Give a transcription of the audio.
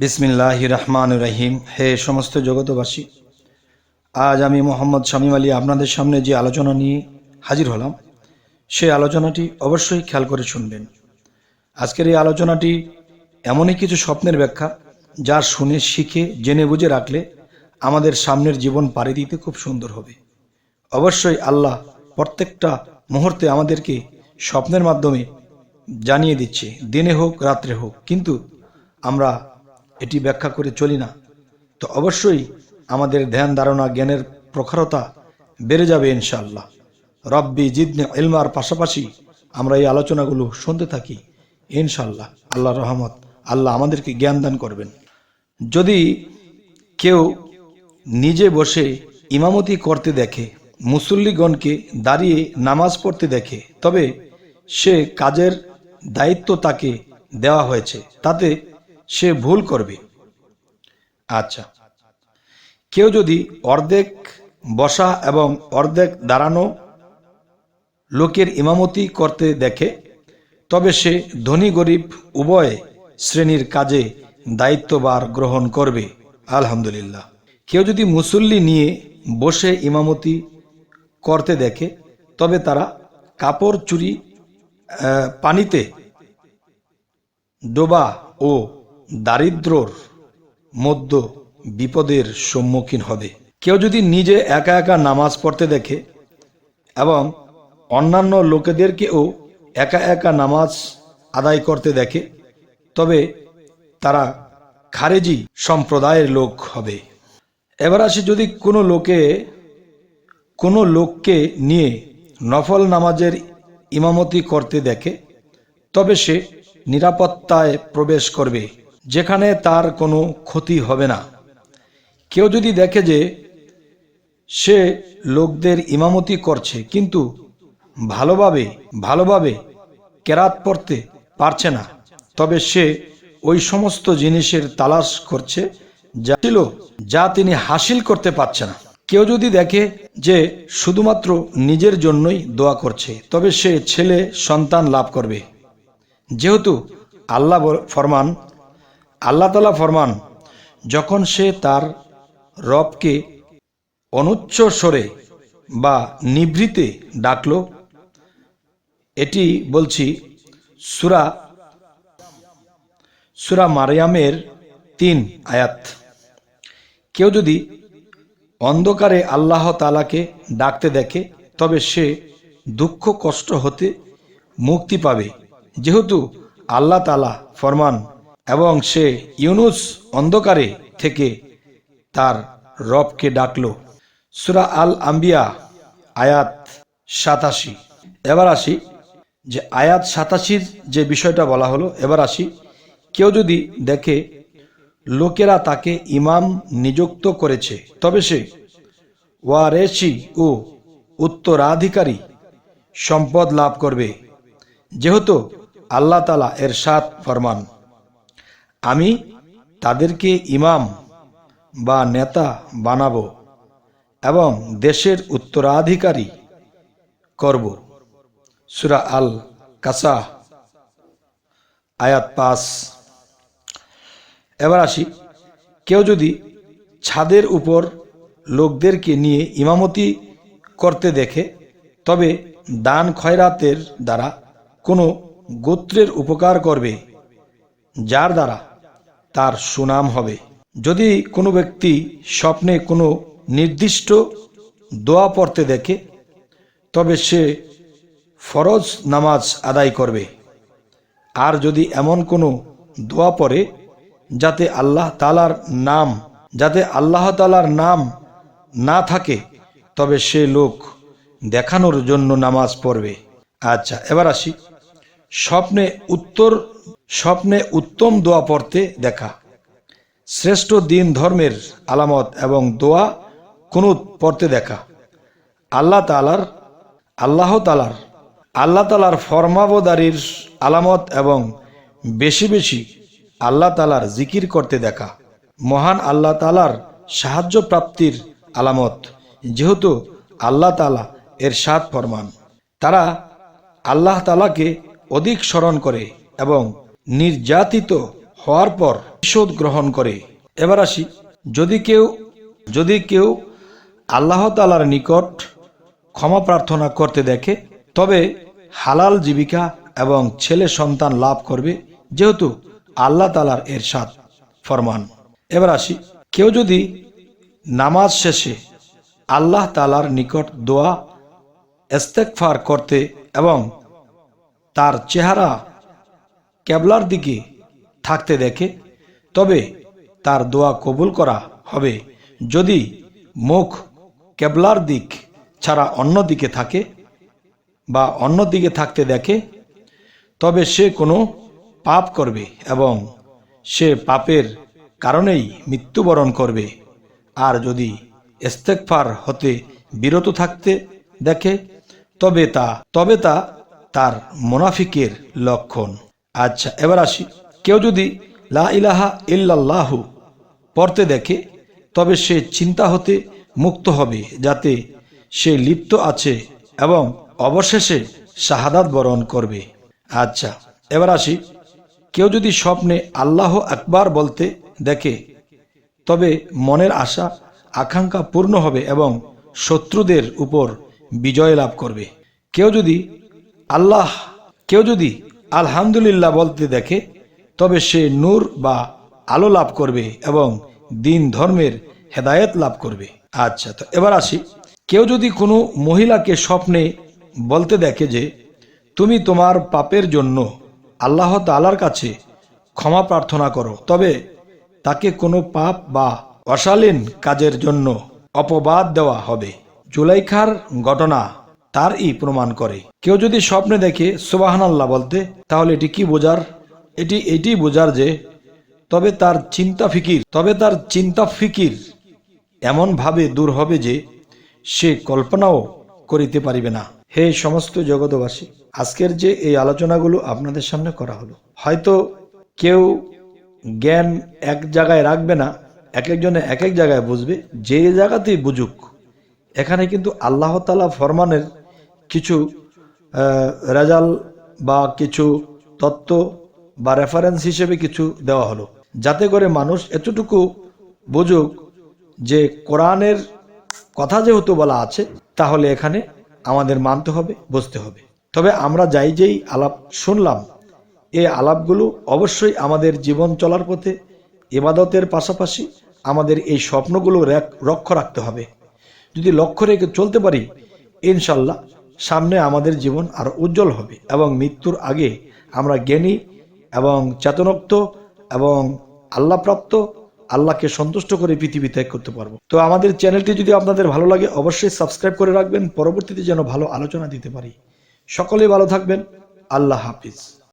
বিসমিল্লাহ রহমান রহিম। হে সমস্ত জগতবাসী আজ আমি মোহাম্মদ শামীম আলী আপনাদের সামনে যে আলোচনা নিয়ে হাজির হলাম সেই আলোচনাটি অবশ্যই খেয়াল করে শুনবেন। আজকের এই আলোচনাটি এমনই কিছু স্বপ্নের ব্যাখ্যা যা শুনে, শিখে, জেনে বুঝে রাখলে আমাদের সামনের জীবন পাড়ি দিতে খুব সুন্দর হবে। অবশ্যই আল্লাহ প্রত্যেকটা মুহূর্তে আমাদেরকে স্বপ্নের মাধ্যমে জানিয়ে দিচ্ছে, দিনে হোক, রাত্রে হোক। কিন্তু আমরা এটি ব্যাখ্যা করে চলি না। তো অবশ্যই আমাদের ধ্যান, ধারণা, জ্ঞানের প্রখরতা বেড়ে যাবে ইনশাআল্লাহ। রব্বি জিদনে ইলমার পাশাপাশি আমরা এই আলোচনাগুলো শুনতে থাকি ইনশাল্লাহ আল্লাহ রহমত, আল্লাহ আমাদেরকে জ্ঞান দান করবেন। যদি কেউ নিজে বসে ইমামতি করতে দেখে, মুসল্লিগণকে দাঁড়িয়ে নামাজ পড়তে দেখে, তবে সে কাজের দায়িত্ব তাকে দেওয়া হয়েছে, তাতে সে ভুল করবে। আচ্ছা। কেউ যদি অর্ধেক বসা এবং অর্ধেক দাঁড়ানো লোকের ইমামতি করতে দেখে, তবে সে ধনী গরিব উভয় শ্রেণির কাজে দায়িত্ববার গ্রহণ করবে। আলহামদুলিল্লাহ। কেউ যদি মুসল্লি নিয়ে বসে ইমামতি করতে দেখে, তবে তারা কাপড় চুরি পানিতে ডোবা ও দারিদ্রর মধ্য বিপদের সম্মুখীন হবে। কেউ যদি নিজে একা একা নামাজ পড়তে দেখে এবং অন্যান্য লোকেদেরকেও একা একা নামাজ আদায় করতে দেখে, তবে তারা খারেজি সম্প্রদায়ের লোক হবে। এবার আসি যদি কোনো লোকে, কোনো লোককে নিয়ে নফল নামাজের ইমামতি করতে দেখে, তবে সে নিরাপত্তায় প্রবেশ করবে। যেখানে তার কোনো ক্ষতি হবে না। কেউ যদি দেখে যে সে লোকদের ইমামতি করছে, কিন্তু ভালোভাবে ভালোভাবে কেরাত পড়তে পারছে না, তবে সে ওই সমস্ত জিনিসের তালাশ করছে যা ছিল, যা তিনি হাসিল করতে পারছে না। কেউ যদি দেখে যে শুধুমাত্র নিজের জন্যই দোয়া করছে, তবে সে ছেলে সন্তান লাভ করবে। যেহেতু আল্লাহ ফরমান আল্লাহ তালা ফরমান, যখন সে তার রবকে অনুচ্চ স্বরে বা নিভৃতে ডাকলো, এটি বলছি সুরা সুরা মারিয়ামের তিন আয়াত। কেউ যদি অন্ধকারে আল্লাহ তালাকে ডাকতে দেখে, তবে সে দুঃখ, কষ্ট হতে মুক্তি পাবে। যেহেতু আল্লাহ তালা ফরমান এবং সে ইউনুস অন্ধকারে থেকে তার রবকে ডাকল। সুরা আল আম্বিয়া আয়াত সাতাশি। এবার আসি যে আয়াত সাতাশির যে বিষয়টা বলা হলো, এবার আসি। কেউ যদি দেখে লোকেরা তাকে ইমাম নিযুক্ত করেছে, তবে সে ওয়ারেসি ও উত্তরাধিকারী সম্পদ লাভ করবে, যেহেতু আল্লাহ তালা এর সাত ফরমান। আমি তাদেরকে ইমাম বা নেতা বানাবো এবং দেশের উত্তরাধিকারী করব। সুরা আল কাসা আয়াত পাস এবার আসি, কেউ যদি ছাদের উপর লোকদেরকে নিয়ে ইমামতি করতে দেখে, তবে দান খয়রাতের দ্বারা কোনো গোত্রের উপকার করবে, যার দ্বারা তার সুনাম হবে। যদি কোনো ব্যক্তি স্বপ্নে কোনো নির্দিষ্ট দোয়া পড়তে দেখে, তবে সে ফরজ নামাজ আদায় করবে। আর যদি এমন কোনো দোয়া পড়ে, যাতে আল্লাহ তালার নাম, যাতে আল্লাহ তালার নাম না থাকে, তবে সে লোক দেখানোর জন্য নামাজ পড়বে। আচ্ছা এবার আসি। স্বপ্নে উত্তর, স্বপ্নে উত্তম দোয়া পড়তে দেখা। শ্রেষ্ঠ দিন ধর্মের আলামত এবং দোয়া কুনুত পড়তে দেখা। আল্লাহ তালার আল্লাহ তালার আল্লাহ তালার ফরমাবদারির আলামত এবং বেশি বেশি আল্লাহ তালার জিকির করতে দেখা। মহান আল্লাহ তালার সাহায্য প্রাপ্তির আলামত, যেহেতু আল্লাহ তালা এর সাত ফরমান। তারা আল্লাহ তালাকে অধিক স্মরণ করে এবং নির্যাতিত হওয়ার পর প্রতিশোধ গ্রহণ করে। এবার আসি, যদি কেউ যদি কেউ আল্লাহ তালার নিকট ক্ষমা প্রার্থনা করতে দেখে, তবে হালাল জীবিকা এবং ছেলে সন্তান লাভ করবে, যেহেতু আল্লাহ তালার এর সাথ ফরমান। এবার আসি, কেউ যদি নামাজ শেষে আল্লাহ তালার নিকট দোয়া এস্তেকফার করতে এবং তার চেহারা ক্যাবলার দিকে থাকতে দেখে, তবে তার দোয়া কবুল করা হবে। যদি মুখ ক্যাবলার দিক ছাড়া অন্য দিকে থাকে বা অন্য দিকে থাকতে দেখে, তবে সে কোনো পাপ করবে এবং সে পাপের কারণেই মৃত্যুবরণ করবে। আর যদি ইস্তেকফার হতে বিরত থাকতে দেখে, তবে তা তবে তা তার মোনাফিকের লক্ষণ। আচ্ছা এবার আসি। কেউ যদি লা ইলাহা ইল্লাল্লাহু পড়তে দেখে, তবে সে চিন্তা হতে মুক্ত হবে, যাতে সে লিপ্ত আছে এবং অবশেষে শাহাদাত বরণ করবে। আচ্ছা এবার আসি। কেউ যদি স্বপ্নে আল্লাহ আকবার বলতে দেখে, তবে মনের আশা, আকাঙ্ক্ষা পূর্ণ হবে এবং শত্রুদের উপর বিজয় লাভ করবে। কেউ যদি আল্লাহ কেউ যদি আলহামদুলিল্লাহ বলতে দেখে, তবে সে নূর বা আলো লাভ করবে এবং দিন ধর্মের হেদায়েত লাভ করবে। আচ্ছা তো এবার আসি। কেউ যদি কোনো মহিলাকে স্বপ্নে বলতে দেখে যে, তুমি তোমার পাপের জন্য আল্লাহ তালার কাছে ক্ষমা প্রার্থনা করো, তবে তাকে কোনো পাপ বা অশালীন কাজের জন্য অপবাদ দেওয়া হবে। জুলাইখার ঘটনা তার ই প্রমাণ করে। কেউ যদি স্বপ্নে দেখে সুবাহান আল্লাহ বলতে, তাহলে এটি কি বোঝার? এটি এটি বোঝার যে, তবে তার চিন্তা ফিকির, তবে তার চিন্তা ফিকির এমনভাবে দূর হবে যে, সে কল্পনাও করিতে পারিবে না। হে সমস্ত জগতবাসী আজকের যে এই আলোচনাগুলো আপনাদের সামনে করা হলো, হয়তো কেউ জ্ঞান এক জায়গায় রাখবে না, এক একজনে এক এক জায়গায় বুঝবে, যে জায়গাতেই বুঝুক, এখানে কিন্তু আল্লাহ তালা ফরমানের কিছু রেজাল বা কিছু তত্ত্ব বা রেফারেন্স হিসেবে কিছু দেওয়া হলো। যাতে করে মানুষ এতটুকু বুঝুক যে কোরআনের কথা যেহেতু বলা আছে, তাহলে এখানে আমাদের মানতে হবে, বুঝতে হবে। তবে আমরা যাই যেই আলাপ শুনলাম এই আলাপগুলো অবশ্যই আমাদের জীবন চলার পথে, ইবাদতের পাশাপাশি আমাদের এই স্বপ্নগুলো রক্ষ রাখতে হবে। যদি লক্ষ্য রেখে চলতে পারি, ইনশাল্লাহ সামনে আমাদের জীবন আরও উজ্জ্বল হবে এবং মৃত্যুর আগে আমরা জ্ঞানী এবং চেতনোক্ত এবং আল্লাহপ্রাপ্ত, আল্লাহকে সন্তুষ্ট করে পৃথিবী ত্যাগ করতে পারব। তো আমাদের চ্যানেলটি যদি আপনাদের ভালো লাগে, অবশ্যই সাবস্ক্রাইব করে রাখবেন। পরবর্তীতে যেন ভালো আলোচনা দিতে পারি। সকলেই ভালো থাকবেন। আল্লাহ হাফিজ।